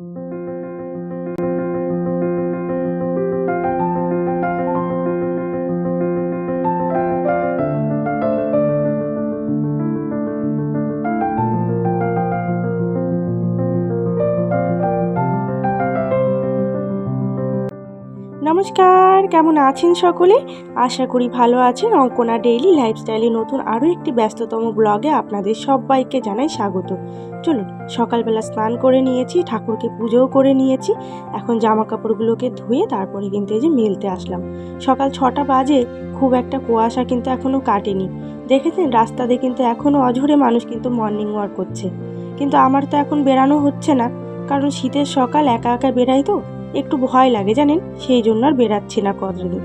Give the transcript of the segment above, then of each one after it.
thank you কেমন আছেন সকলে? আশা করি ভালো আছেন। অঙ্কনা ডেইলি লাইফস্টাইলে নতুন আরও একটি ব্যস্ততম ব্লগে আপনাদের সবাইকে জানাই স্বাগত। চলুন, সকালবেলা স্নান করে নিয়েছি, ঠাকুরকে পুজোও করে নিয়েছি। এখন জামা কাপড়গুলোকে ধুয়ে তারপরে কিন্তু এই যে মেলতে আসলাম। সকাল ছটা বাজে, খুব একটা কুয়াশা কিন্তু এখনও কাটেনি। দেখেছেন, রাস্তাতে কিন্তু এখনও অঝরে মানুষ কিন্তু মর্নিং ওয়াক করছে। কিন্তু আমার তো এখন বেরানো হচ্ছে না, কারণ শীতের সকাল একা একা বেরাই তো। একটু ভয় লাগে জানেন, সেই জন্য আর বেরাচ্ছি না কতদিন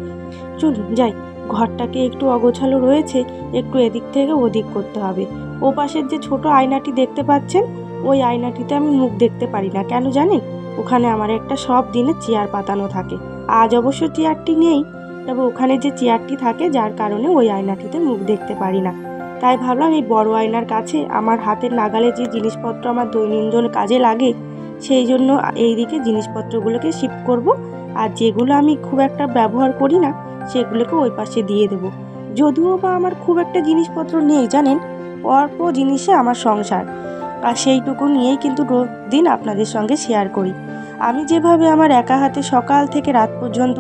চলুন, যাই, ঘরটাকে একটু অগোছালো রয়েছে, একটু এদিক থেকে ওদিক করতে হবে। ও পাশের যে ছোট আয়নাটি দেখতে পাচ্ছেন, ওই আয়নাটিতে আমি মুখ দেখতে পারি না। কেন জানেন? ওখানে আমার একটা সব দিনে চেয়ার পাতানো থাকে। আজ অবশ্য চেয়ারটি নেই, তবে ওখানে যে চেয়ারটি থাকে, যার কারণে ওই আয়নাটিতে মুখ দেখতে পারি না। তাই ভাবলাম এই বড় আয়নার কাছে আমার হাতের নাগালে যে জিনিসপত্র আমার দৈনন্দিন কাজে লাগে সেই জন্য এই দিকে জিনিসপত্রগুলোকে শিফট করব। আর যেগুলো আমি খুব একটা ব্যবহার করি না, সেগুলোকে ওই পাশে দিয়ে দেব। যদিও বা আমার খুব একটা জিনিসপত্র নেই, জানেন? অল্প জিনিসে আমার সংসার। আর সেইটুকু নিয়েই কিন্তু দিন আপনাদের সঙ্গে শেয়ার করি। আমি যেভাবে আমার একা হাতে সকাল থেকে রাত পর্যন্ত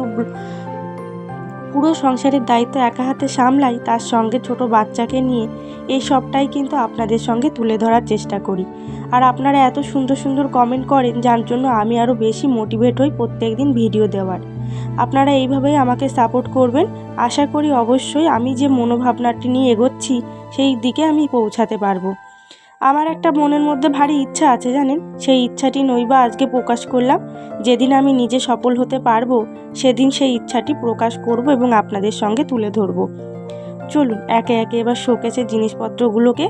পুরো সংসারের দায়িত্ব একা হাতে সামলাই তার সঙ্গে ছোট বাচ্চাকে নিয়ে এই সবটাই কিন্তু আপনাদের সঙ্গে তুলে ধরার চেষ্টা করি। আর আপনারা এত সুন্দর সুন্দর কমেন্ট করেন, যার জন্য আমি আরও বেশি মোটিভেট হই প্রত্যেক দিন ভিডিও দেওয়ার। আপনারা এইভাবেই আমাকে সাপোর্ট করবেন। আশা করি অবশ্যই আমি যে মনোভাবনাটি নিয়ে এগোচ্ছি, সেই দিকে আমি পৌঁছাতে পারব। আমার একটা মনের মধ্যে ভারী ইচ্ছা আছে জানেন? সেই ইচ্ছাটি নইবা আজকে প্রকাশ করলাম। যেদিন আমি নিজে সফল হতে পারব, সেদিন সেই ইচ্ছাটি প্রকাশ করব এবং আপনাদের সঙ্গে তুলে ধরবো। চলুন, একে একে এবার শোকেসের জিনিসপত্রগুলোকে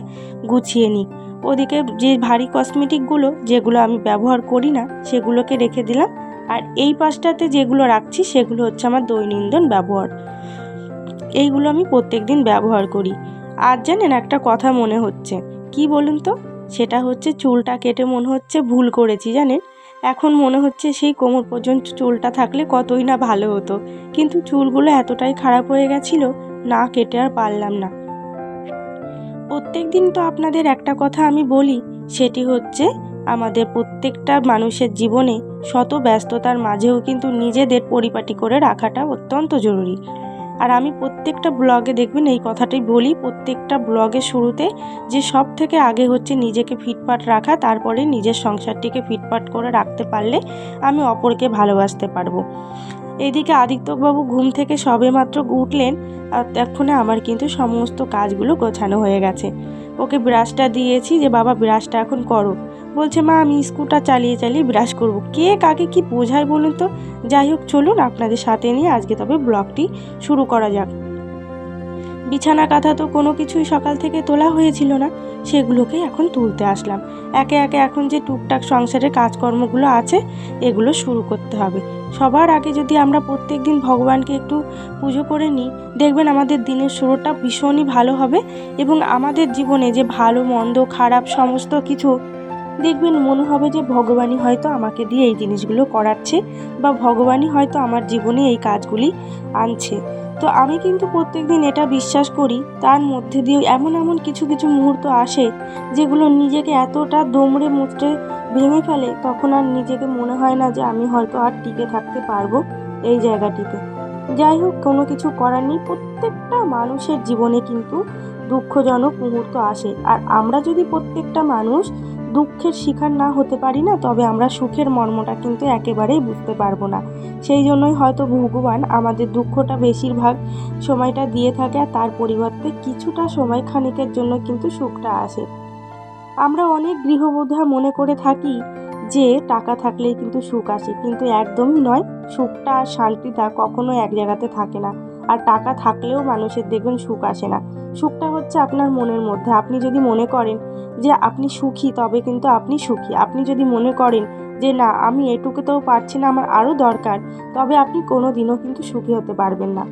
গুছিয়ে নিই। ওদিকে যে ভারী কসমেটিকগুলো, যেগুলো আমি ব্যবহার করি না, সেগুলোকে রেখে দিলাম। আর এই পাশটাতে যেগুলো রাখছি, সেগুলো হচ্ছে আমার দৈনন্দিন ব্যবহার। এইগুলো আমি প্রত্যেক দিন ব্যবহার করি। আর জানেন একটা কথা মনে হচ্ছে। কি বলুন তো? সেটা হচ্ছে চুলটা কেটে মনে হচ্ছে ভুল করেছি, জানেন? এখন মনে হচ্ছে সেই কোমর পর্যন্ত চুলটা থাকলে কতই না ভালো হতো। কিন্তু চুলগুলো এতটাই খারাপ হয়ে গেছিল, না কেটে আর পারলাম না। প্রত্যেক দিন তো আপনাদের একটা কথা আমি বলি, সেটি হচ্ছে আমাদের প্রত্যেকটা মানুষের জীবনে শত ব্যস্ততার মাঝেও কিন্তু নিজেদের পরিপাটি করে রাখাটা অত্যন্ত জরুরি। আর আমি প্রত্যেকটা ব্লগে দেখবেন এই কথাটাই বলি, প্রত্যেকটা ব্লগের শুরুতে যে সব থেকে আগে হচ্ছে নিজেকে ফিটফাট রাখা, তারপরে নিজের সংসারটিকে ফিটফাট করে রাখতে পারলে আমি অপরকে ভালোবাসতে পারব। এদিকে আদিত্যবাবু ঘুম থেকে সবেমাত্র উঠলেন, আর তক্ষণে আমার কিন্তু সমস্ত কাজগুলো গোছানো হয়ে গেছে। ওকে ব্রাশটা দিয়েছি যে, বাবা ব্রাশটা এখন করো। বলছে, মা, আমি স্কুটার চালিয়ে চালিয়ে ব্রাশ করব। কে কাকে কি বোঝায় বলুন তো? যাই হোক, চলুন আপনাদের সাথে নিয়ে আজকে তবে ব্লগটি শুরু করা যাক। বিছানা কাঁথা তো কোনো কিছুই সকাল থেকে তোলা হয়েছিল না, সেগুলোকেই এখন তুলতে আসলাম। একে একে এখন যে টুকটাক সংসারের কাজকর্মগুলো আছে, এগুলো শুরু করতে হবে। সবার আগে যদি আমরা প্রত্যেক দিন ভগবানকে একটু পুজো করে নিই, দেখবেন আমাদের দিনের শুরুটা ভীষণই ভালো হবে এবং আমাদের জীবনে যে ভালো, মন্দ, খারাপ সমস্ত কিছু দেখবেন মনে হবে যে ভগবানই হয়তো আমাকে দিয়ে এই জিনিসগুলো করাচ্ছে বা ভগবানই হয়তো আমার জীবনে এই কাজগুলি আনছে। তো আমি কিন্তু প্রত্যেক দিন এটা বিশ্বাস করি, তার মধ্যে দিয়ে এমন এমন কিছু কিছু মুহূর্ত আসে যেগুলো নিজেকে এতটা দমড়ে মুচড়ে ভেঙে ফেলে, তখন আর নিজেকে মনে হয় না যে আমি হয়তো আর টিকে থাকতে পারব এই জায়গাটিতে। যাই হোক, কোনো কিছু করার নেই, প্রত্যেকটা মানুষের জীবনে কিন্তু দুঃখজনক মুহূর্ত আসে। আর আমরা যদি প্রত্যেকটা মানুষ দুঃখের শিকার না হতে পারি না, তবে আমরা সুখের মর্মটা কিন্তু একেবারেই বুঝতে পারব না। সেই জন্যই হয়তো ভগবান আমাদের দুঃখটা বেশিরভাগ সময়টা দিয়ে থাকে আর তার পরিবর্তে কিছুটা সময় খানিকের জন্য কিন্তু সুখটা আসে। আমরা অনেক গৃহবোধা মনে করে থাকি যে টাকা থাকলেই কিন্তু সুখ আসে, কিন্তু একদমই নয়। সুখটা আর শান্তিটা কখনো এক জায়গাতে থাকে না। আর টাকা থাকলেও মানুষের দেখবেন সুখ আসে না। সুখটা হচ্ছে আপনার মনের মধ্যে। আপনি যদি মনে করেন যে আপনি সুখী, তবে কিন্তু আপনি সুখী। আপনি যদি মনে করেন যে না, আমি এটুকুতেও পারছি না, আমার আরও দরকার, তবে আপনি কোনো দিনও কিন্তু সুখী হতে পারবেন না।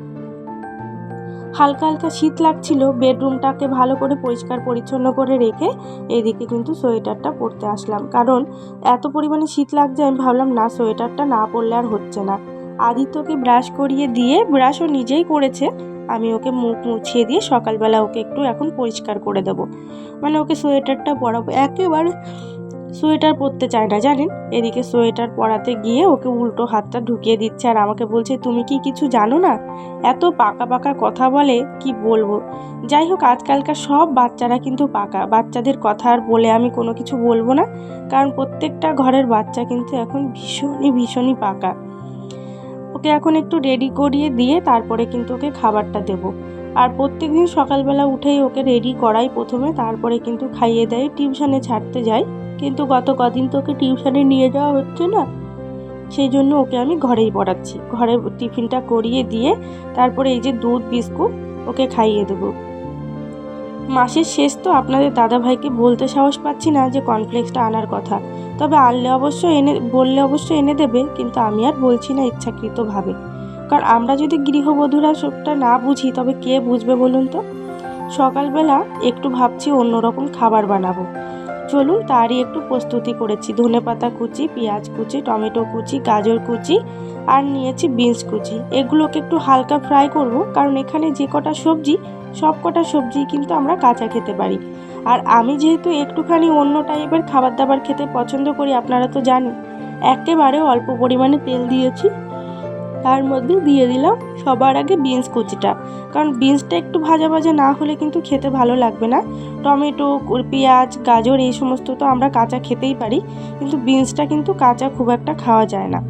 হালকা হালকা শীত লাগছিল, বেডরুমটাকে ভালো করে পরিষ্কার পরিচ্ছন্ন করে রেখে এদিকে কিন্তু সোয়েটারটা পরতে আসলাম। কারণ এত পরিমাণে শীত লাগছে, আমি ভাবলাম না, সোয়েটারটা না পরলে আর হচ্ছে না। আদিত্যকে ব্রাশ করিয়ে দিয়ে ব্রাশও নিজেই করেছে, আমি ওকে মুখ মুছিয়ে দিয়ে সকালবেলা ওকে একটু এখন পরিষ্কার করে দেব। মানে ওকে সোয়েটারটা পরাবো, একেবারে সোয়েটার পরতে চায় না, জানেন? এদিকে সোয়েটার পরাতে গিয়ে ওকে উল্টো হাতটা ঢুকিয়ে দিচ্ছে আর আমাকে বলছে, তুমি কি কিছু জানো না? এত পাকা পাকা কথা বলে, কি বলব? যাই হোক, আজকালকার সব বাচ্চারা কিন্তু পাকা, বাচ্চাদের কথা আর বলে আমি কোনো কিছু বলব না, কারণ প্রত্যেকটা ঘরের বাচ্চা কিন্তু এখন ভীষণই ভীষণই পাকা। ওকে এখন একটু রেডি করিয়ে দিয়ে তারপরে কিন্তু ওকে খাবারটা দেব। আর প্রত্যেক দিন সকালবেলা উঠেই ওকে রেডি করাই প্রথমে, তারপরে কিন্তু খাইয়ে দেয় টিউশনে ছাড়তে যাই কিন্তু গত কদিন তো ওকে টিউশনে নিয়ে যাওয়া হচ্ছে না, সেই জন্য ওকে আমি ঘরেই পড়াচ্ছি। ঘরে টিফিনটা করিয়ে দিয়ে তারপরে এই যে দুধ, বিস্কুট ওকে খাইয়ে দেবো। মাসের শেষ তো আপনাদের দাদাভাইকে বলতে সাহস পাচ্ছি না যে কনফ্লেক্সটা আনার কথা। তবে আনলে অবশ্য এনে, বললে অবশ্য এনে দেবে, কিন্তু আমি আর বলছি না ইচ্ছাকৃতভাবে। কারণ আমরা যদি গৃহবধূরা সবটা না বুঝি, তবে কে বুঝবে বলুন তো? সকালবেলা একটু ভাবছি অন্যরকম খাবার বানাবো। চলুন তারই একটু প্রস্তুতি করেছি। ধনে পাতা কুচি, পেঁয়াজ কুচি, টমেটো কুচি, গাজর কুচি আর নিয়েছি বিনস কুচি। এগুলোকে একটু হালকা ফ্রাই করব কারণ এখানে যে কটা সবজি, সব কটা সবজি কিন্তু আমরা কাঁচা খেতে পারি। আর আমি যেহেতু একটুখানি অন্য টাইপের খাবার দাবার খেতে পছন্দ করি, আপনারা তো জানেন, একেবারে অল্প পরিমাণে তেল দিয়েছি। তার মধ্যে দিয়ে দিলাম সবার আগে বিনস কুচিটা। কারণ বিনসটা একটু ভাজা ভাজা না হলে কিন্তু খেতে ভালো লাগবে না। টমেটো পেঁয়াজ, গাজর এই সমস্ত তো আমরা কাঁচা খেতেই পারি, কিন্তু বিনসটা কিন্তু কাঁচা খুব একটা খাওয়া যায় না।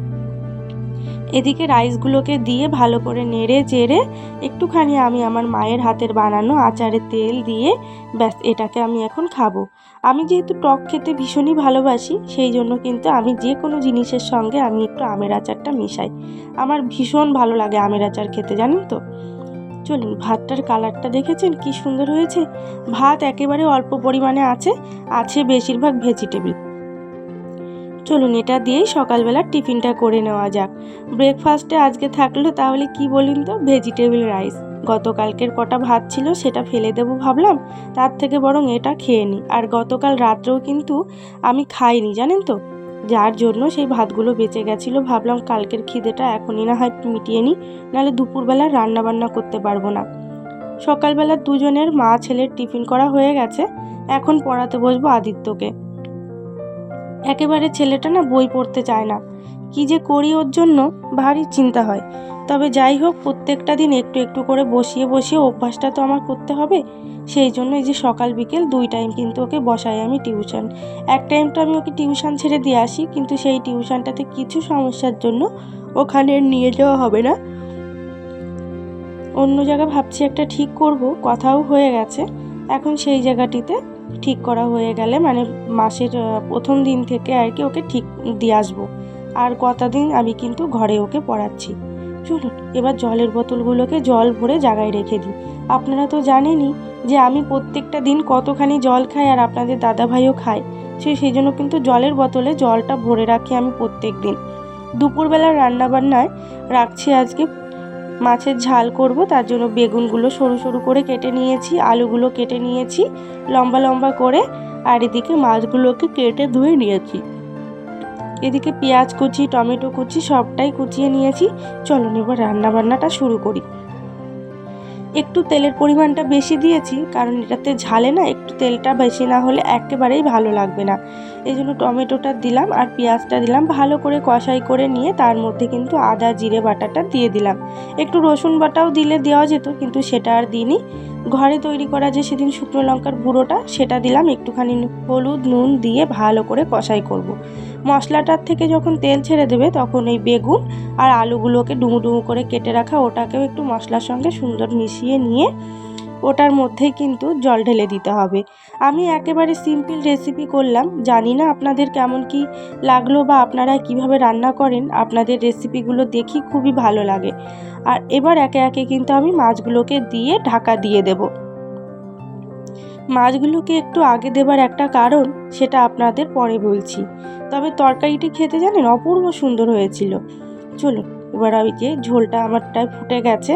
এদিকে রাইসগুলোকে দিয়ে ভালো করে নেড়ে চেড়ে একটুখানি আমি আমার মায়ের হাতের বানানো আচারের তেল দিয়ে ব্যাস এটাকে আমি এখন খাব। আমি যেহেতু টক খেতে ভীষণই ভালোবাসি, সেই জন্য কিন্তু আমি যে কোনো জিনিসের সঙ্গে আমি একটু আমের আচারটা মিশাই। আমার ভীষণ ভালো লাগে আমের আচার খেতে, জানেন তো? চলুন, ভাতটার কালারটা দেখেছেন? কি সুন্দর হয়েছে? ভাত একেবারে অল্প পরিমাণে আছে আছে বেশিরভাগ ভেজিটেবল চলুন, এটা দিয়েই সকালবেলা টিফিনটা করে নেওয়া যাক। ব্রেকফাস্টে আজকে থাকল তাহলে কি বলুন তো? ভেজিটেবল রাইস গতকালকের কটা ভাত ছিল সেটা ফেলে দেবো ভাবলাম, তার থেকে বরং এটা খেয়ে নিই আর গতকাল রাত্রেও কিন্তু আমি খাইনি, জানেন তো? যার জন্য সেই ভাতগুলো বেঁচে গেছিল, ভাবলাম কালকের খিদেটা এখনই না হয় মিটিয়ে নিই নাহলে দুপুরবেলা রান্নাবান্না করতে পারব না। সকালবেলা দুজনের মা ছেলের টিফিন করা হয়ে গেছে, এখন পড়াতে বসবো আদিত্যকে। একেবারে ছেলেটা না বই পড়তে চায় না। কি যে করি ওর জন্য, ভারী চিন্তা হয়। তবে যাই হোক, প্রত্যেকটা দিন একটু একটু করে বসিয়ে বসিয়ে অভ্যাসটা তো আমার করতে হবে। সেই জন্য এই যে সকাল বিকেল দুই টাইম কিন্তু ওকে বসাই আমি টিউশন এক টাইম তো আমি ওকে টিউশন ছেড়ে দিয়ে আসি, কিন্তু সেই টিউশনটাতে কিছু সমস্যার জন্য ওখানে নিয়ে যাওয়া হবে না। অন্য জায়গা ভাবছি একটা ঠিক করব, কথাও হয়ে গেছে। এখন সেই জায়গাটিতে ঠিক করা হয়ে গেলে মানে মাসের প্রথম দিন থেকে আর কি ওকে ঠিক দিয়ে আসব। আর কটা দিন আমি কিন্তু ঘরে ওকে পড়াচ্ছি। চলুন, এবার জলের বোতলগুলোকে জল ভরে জায়গায় রেখে দিই। আপনারা তো জানেনই যে আমি প্রত্যেকটা দিন কতখানি জল খাই আর আপনাদের দাদাভাইও খায়। সে সেই জন্য কিন্তু জলের বোতলে জলটা ভরে রাখি আমি প্রত্যেক দিন দুপুরবেলার রান্নাবান্নায় রাখছি আজকে। মাছের ঝাল করব, তার জন্য বেগুনগুলো সরু সরু করে কেটে নিয়েছি, আলুগুলো কেটে নিয়েছি, লম্বা লম্বা করে, আর এদিকে মাছগুলোকে কেটে ধুয়ে নিয়েছি। এদিকে পেঁয়াজ কুচি, টমেটো কুচি সবটাই কুচিয়ে নিয়েছি। চলুন এবার রান্নাবান্নাটা শুরু করি। একটু তেলের পরিমাণটা বেশি দিয়েছি, কারণ এটাতে ঝালে না, একটু তেলটা বেশি না হলে একেবারেই ভালো লাগবে না। এই জন্য টমেটোটা দিলাম আর পেঁয়াজটা দিলাম, ভালো করে কষাই করে নিয়ে তার মধ্যে কিন্তু আদা, জিরে বাটাটা দিয়ে দিলাম। একটু রসুন বাটাও দিলে দেওয়া যেত, কিন্তু সেটা আর দিইনি। ঘরে তৈরি করা যে সেদিন শুকনো লঙ্কার গুঁড়োটা, সেটা দিলাম একটুখানি হলুদ, নুন দিয়ে ভালো করে কষাই করব। মশলাটার থেকে যখন তেল ছেড়ে দেবে তখন এই বেগুন আর আলুগুলোকে ডুমু ডুমু করে কেটে রাখা, ওটাকেও একটু মশলার সঙ্গে সুন্দর মিশিয়ে নিয়ে ওটার মধ্যেই কিন্তু জল ঢেলে দিতে হবে। আমি একেবারে সিম্পল রেসিপি করলাম। জানি না আপনাদের কেমন কি লাগল বা আপনারা কীভাবে রান্না করেন। আপনাদের রেসিপিগুলো দেখি খুবই ভালো লাগে। আর এবার একে একে কিন্তু আমি মাছগুলোকে দিয়ে ঢাকা দিয়ে দেব। মাছগুলোকে একটু আগে দেবার একটা কারণ, সেটা আপনাদের পরে বলছি। তবে তরকারিটি খেতে জানেন অপূর্ব সুন্দর হয়েছিল। চলুন। এবার ওই যে ঝোলটা আমারটায় ফুটে গেছে।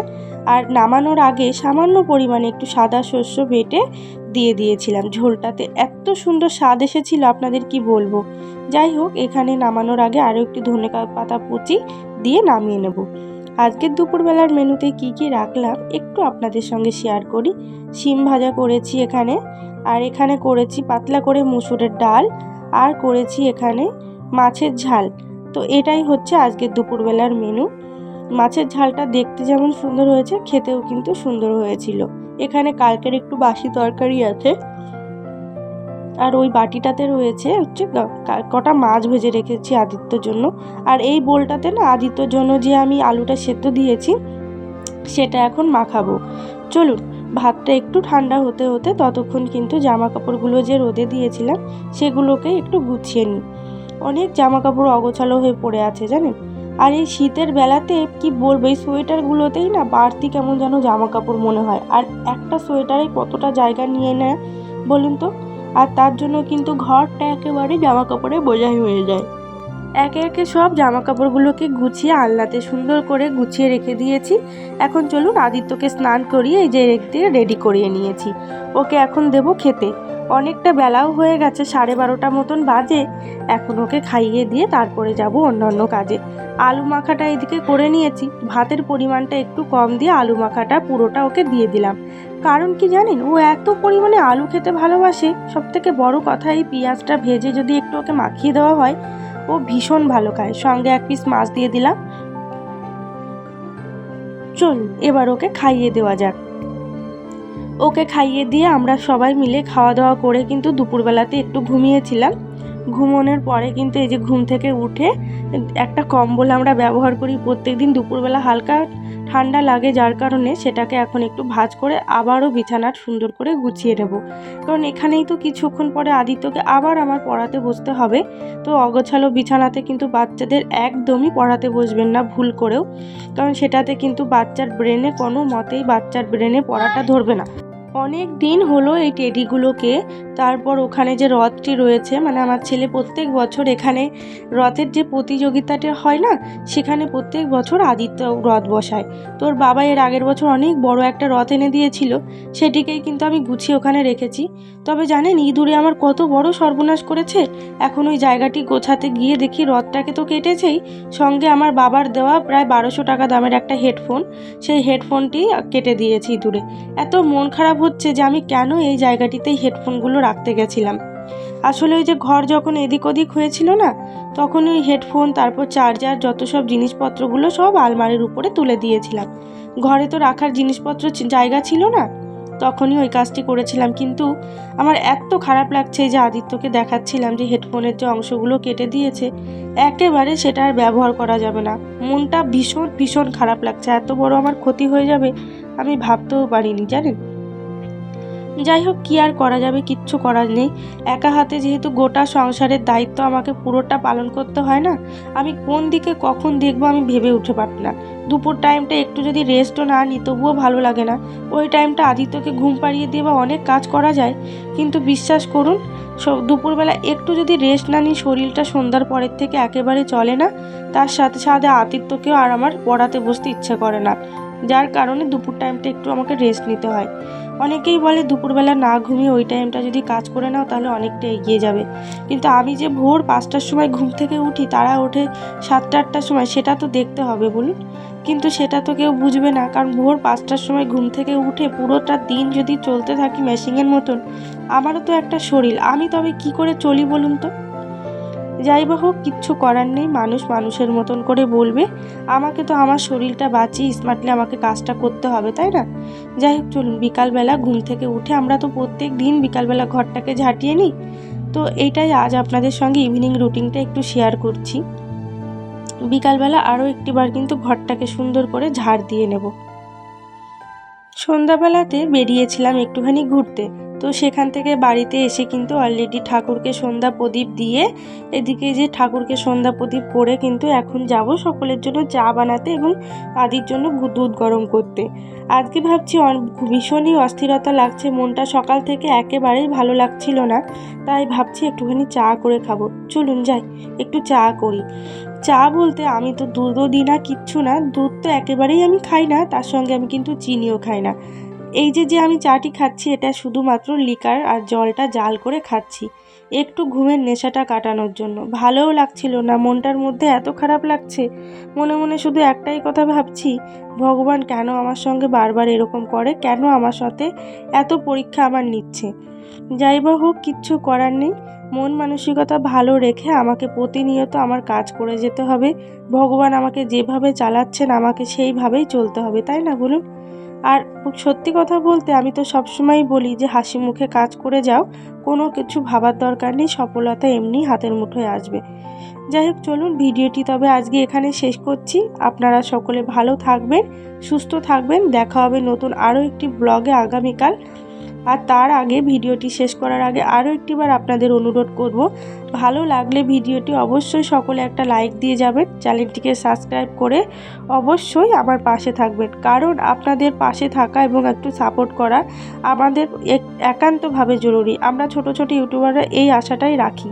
আর নামানোর আগে সামান্য পরিমাণে একটু সাদা শস্য বেটে দিয়ে দিয়েছিলাম। ঝোলটাতে এত সুন্দর স্বাদ এসেছিল, আপনাদের কি বলব? যাই হোক, এখানে নামানোর আগে আরও একটু ধনে পাতা কুচি দিয়ে নামিয়ে নেব। আজকের দুপুরবেলার মেনুতে কি কি রাখলাম, একটু আপনাদের সঙ্গে শেয়ার করি। শিম ভাজা করেছি এখানে, আর এখানে করেছি পাতলা করে মুসুরের ডাল, আর করেছি এখানে মাছের ঝাল। তো এটাই হচ্ছে আজকের দুপুরবেলার মেনু মাছের ঝালটা দেখতে যেমন সুন্দর হয়েছে, খেতেও কিন্তু সুন্দর হয়েছিল। এখানে কালকের একটু বাসি তরকারি আছে। আর ওই বাটিটাতে রয়েছে হচ্ছে কটা মাছ ভেজে রেখেছি আদিত্যর জন্য। আর এই বোলটাতে না আদিত্যর জন্য যে আমি আলুটা সেদ্ধ দিয়েছি, সেটা এখন মাখাবো। চলুন, ভাতটা একটু ঠান্ডা হতে হতে ততক্ষণ কিন্তু জামা কাপড়গুলো যে রোদে দিয়েছিলাম, সেগুলোকে একটু গুছিয়ে নিই। অনেক জামা কাপড় অগোছালো হয়ে পড়ে আছে, জানেন? আর এই শীতের বেলাতে কি বলব, এই সোয়েটারগুলোতেই না বাড়তি কেমন যেন জামা কাপড় মনে হয়। আর একটা সোয়েটারে কতটা জায়গা নিয়ে নেয়, বলুন তো? আর তার জন্য কিন্তু ঘরটা একেবারে জামা কাপড়ে বোঝাই হয়ে যায়। একে একে সব জামা কাপড়গুলোকে গুছিয়ে আলনাতে সুন্দর করে গুছিয়ে রেখে দিয়েছি। এখন চলুন আদিত্যকে স্নান করিয়ে এই যে রেখে রেডি করিয়ে নিয়েছি। ওকে এখন দেব খেতে। অনেকটা বেলাও হয়ে গেছে, সাড়ে বারোটা মতন বাজে। এখন ওকে খাইয়ে দিয়ে তারপরে যাব অন্যান্য কাজে। আলু মাখাটা এদিকে করে নিয়েছি। ভাতের পরিমাণটা একটু কম দিয়ে আলু মাখাটা পুরোটা ওকে দিয়ে দিলাম। কারণ কি জানেন, ও এত পরিমাণে আলু খেতে ভালোবাসে সব থেকে বড় কথা এই পেঁয়াজটা ভেজে যদি একটু ওকে মাখিয়ে দেওয়া হয় ও ভীষণ ভালো খায়। সঙ্গে এক পিস মাছ দিয়ে দিলাম। চল, এবার ওকে খাইয়ে দেওয়া যাক। ওকে খাইয়ে দিয়ে আমরা সবাই মিলে খাওয়া দাওয়া করে কিন্তু দুপুরবেলাতে একটু ঘুমিয়েছিলাম। ঘুমোনোর পরে কিন্তু এই যে ঘুম থেকে উঠে একটা কম্বল আমরা ব্যবহার করি প্রত্যেক দিন দুপুরবেলা হালকা ঠান্ডা লাগে যার কারণে সেটাকে এখন একটু ভাজ করে আবারও বিছানার সুন্দর করে গুছিয়ে নেব। কারণ এখানেই তো কিছুক্ষণ পরে আদিত্যকে আবার আমার পড়াতে বসতে হবে। তো অগোছালো বিছানাতে কিন্তু বাচ্চাদের একদমই পড়াতে বসবেন না, ভুল করেও। কারণ সেটাতে কিন্তু বাচ্চার ব্রেনে কোনো মতেই বাচ্চার ব্রেনে পড়াটা ধরবে না। অনেক দিন হলো এই টেডিগুলোকে তারপর ওখানে যে রথটি রয়েছে মানে আমার ছেলে প্রত্যেক বছর এখানে রথের যে প্রতিযোগিতাটা হয় না, সেখানে প্রত্যেক বছর আদিত্য রথ বসায়। তোর বাবা এর আগের বছর অনেক বড় একটা রথ এনে দিয়েছিল, সেটিকেই কিন্তু আমি গুছিয়ে ওখানে রেখেছি। তবে জানেন, ইঁদুরে আমার কত বড় সর্বনাশ করেছে। এখন ওই জায়গাটি গোছাতে গিয়ে দেখি রথটাকে তো কেটেছেই, সঙ্গে আমার বাবার দেওয়া প্রায় বারোশো টাকা দামের একটা হেডফোন, সেই হেডফোনটি কেটে দিয়েছি ইঁদুরে। এত মন খারাপ হচ্ছে যে আমি কেন এই জায়গাটিতেই হেডফোনগুলো রাখতে গেছিলাম। আসলে ওই যে ঘর যখন এদিক ওদিক হয়েছিল না, তখন ওই হেডফোন, তারপর চার্জার, যত সব জিনিসপত্রগুলো সব আলমারির উপরে তুলে দিয়েছিলাম। ঘরে তো রাখার জিনিসপত্র জায়গা ছিল না, তখনই ওই কাজটি করেছিলাম। কিন্তু আমার এত খারাপ লাগছে যে আদিত্যকে দেখাচ্ছিলাম যে হেডফোনের যে অংশগুলো কেটে দিয়েছে, একেবারে সেটা আর ব্যবহার করা যাবে না। মনটা ভীষণ ভীষণ খারাপ লাগছে। এত বড় আমার ক্ষতি হয়ে যাবে, আমি ভাবতেও পারিনি, জানেন? যাই হোক কী আর করা যাবে, কিচ্ছু করার নেই। একা হাতে যেহেতু গোটা সংসারের দায়িত্ব আমাকে পুরোটা পালন করতে হয় না, আমি কোন দিকে কখন দেখব আমি ভেবে উঠে পারি না। দুপুর টাইমটা একটু যদি রেস্টও না নিই তবুও ভালো লাগে না। ওই টাইমটা আদিত্যকে ঘুম পাড়িয়ে দিয়ে বা অনেক কাজ করা যায়, কিন্তু বিশ্বাস করুন দুপুরবেলা একটু যদি রেস্ট না নিই শরীরটা সন্ধ্যার পরের থেকে একেবারে চলে না, তার সাথে সাথে আদিত্যকেও আর আমার পড়াতে বসতে ইচ্ছে করে না। যার কারণে দুপুর টাইমটা একটু আমাকে রেস্ট নিতে হয়। অনেকেই বলে দুপুরবেলা না ঘুমিয়ে ওই টাইমটা যদি কাজ করে নাও, তাহলে অনেকটা এগিয়ে যাবে। কিন্তু আমি যে ভোর পাঁচটার সময় ঘুম থেকে উঠি, তারা ওঠে সাতটা, আটটার সময়, সেটা তো দেখতে হবে বলুন। কিন্তু সেটা তো কেউ বুঝবে না, কারণ ভোর পাঁচটার সময় ঘুম থেকে উঠে পুরোটা দিন যদি চলতে থাকি মেশিনের মতন, আমারও তো একটা শরীর। আমি তবে কি করে চলি বলুন তো? যাই বা হোক, কিচ্ছু করার নেই। মানুষ মানুষের মতন করে বলবে। আমাকে তো আমার শরীরটা বাঁচিয়ে স্মার্টলি আমাকে কাজটা করতে হবে, তাই না? যাই হোক, চলুন, বিকালবেলা ঘুম থেকে উঠে আমরা তো প্রত্যেক দিন বিকালবেলা ঘরটাকে ঝাঁটিয়ে নিই। তো এইটাই আজ আপনাদের সঙ্গে ইভিনিং রুটিনটা একটু শেয়ার করছি। বিকালবেলা আরও একটিবার কিন্তু ঘরটাকে সুন্দর করে ঝাড় দিয়ে নেব। সন্ধ্যাবেলাতে বেরিয়েছিলাম একটুখানি ঘুরতে। তো সেখান থেকে বাড়িতে এসে কিন্তু অলরেডি ঠাকুরকে সন্ধ্যা প্রদীপ দিয়ে এদিকে যে ঠাকুরকে সন্ধ্যা প্রদীপ করে কিন্তু এখন যাব সকলের জন্য চা বানাতে এবং আদির জন্য দুধ গরম করতে। আজকে ভাবছি ভীষণই অস্থিরতা লাগছে, মনটা সকাল থেকে একেবারেই ভালো লাগছিল না, তাই ভাবছি একটুখানি চা করে খাব। চলুন যাই, একটু চা করি। চা বলতে আমি তো দুধও দিই না, কিচ্ছু না, দুধ তো একেবারেই আমি খাই না, তার সঙ্গে আমি কিন্তু চিনিও খাই না। এই যে যে আমি চাটি খাচ্ছি, এটা শুধুমাত্র লিকার আর জলটা জাল করে খাচ্ছি। একটু ঘুমের নেশাটা কাটানোর জন্য। ভালোও লাগছিল না, মনটার মধ্যে এত খারাপ লাগছে। মনে মনে শুধু একটাই কথা ভাবছি, ভগবান কেন আমার সঙ্গে বারবার এরকম করে? কেন আমার সাথে এত পরীক্ষা আমার নিচ্ছে? যাই বা হোক, কিচ্ছু করার নেই। মন মানসিকতা ভালো রেখে আমাকে প্রতিনিয়ত আমার কাজ করে যেতে হবে। ভগবান আমাকে যেভাবে চালাচ্ছেন, আমাকে সেইভাবেই চলতে হবে, তাই না বলুন? আর সত্যি কথা বলতে আমি তো সবসময়ই বলি যে হাসি মুখে কাজ করে যাও, কোনো কিছু ভাবার দরকার নেই, সফলতা এমনি হাতের মুঠোয় আসবে। যাই হোক, চলুন ভিডিওটি তবে আজকে এখানে শেষ করছি। আপনারা সকলে ভালো থাকবেন, সুস্থ থাকবেন। দেখা হবে নতুন আরও একটি ব্লগে আগামীকাল। আর তার আগে ভিডিওটি শেষ করার আগে আরও একটিবার আপনাদের অনুরোধ করব, ভালো লাগলে ভিডিওটি অবশ্যই সকলে একটা লাইক দিয়ে যাবেন, চ্যানেলটিকে সাবস্ক্রাইব করে অবশ্যই আমার পাশে থাকবেন। কারণ আপনাদের পাশে থাকা এবং একটু সাপোর্ট করা আমাদের এক- একান্তভাবে জরুরি। আমরা ছোট ছোট ইউটিউবাররা এই আশাটাই রাখি।